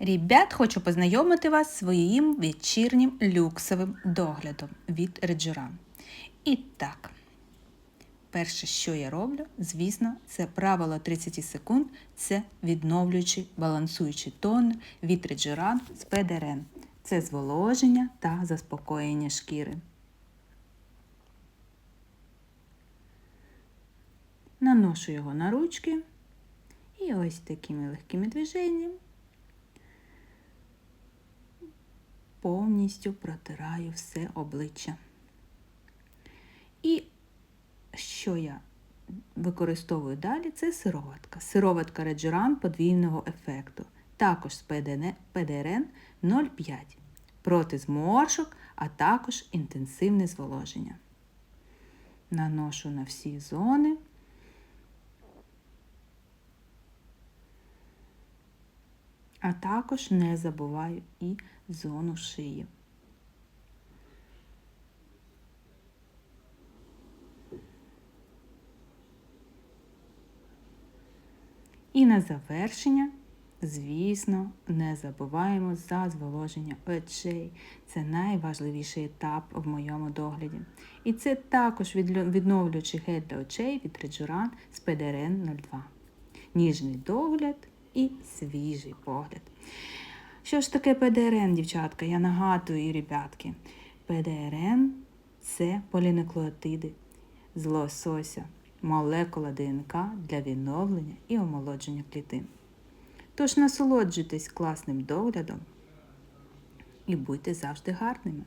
Ребят, хочу познайомити вас з своїм вечірнім люксовим доглядом від Реджуран. І так, перше, що я роблю, звісно, це правило 30 секунд, це відновлюючий балансуючий тон від Реджуран з ПДРН. Це зволоження та заспокоєння шкіри. Наношу його на ручки і ось такими легкими движеннями повністю протираю все обличчя. І що я використовую далі, це сироватка. Сироватка Реджуран подвійного ефекту. Також з ПДРН 0,5 проти зморшок, а також інтенсивне зволоження. Наношу на всі зони. А також не забуваю і зону шиї. І на завершення, звісно, не забуваємо за зволоження очей. Це найважливіший етап в моєму догляді. І це також відновлюючий гель для очей від Реджуран з ПДРН 02. Ніжний догляд і свіжий погляд. Що ж таке ПДРН, дівчатка? Я нагадую, ребятки. ПДРН це полінуклеотиди з лосося, молекула ДНК для відновлення і омолодження клітин. Тож насолоджуйтесь класним доглядом і будьте завжди гарними.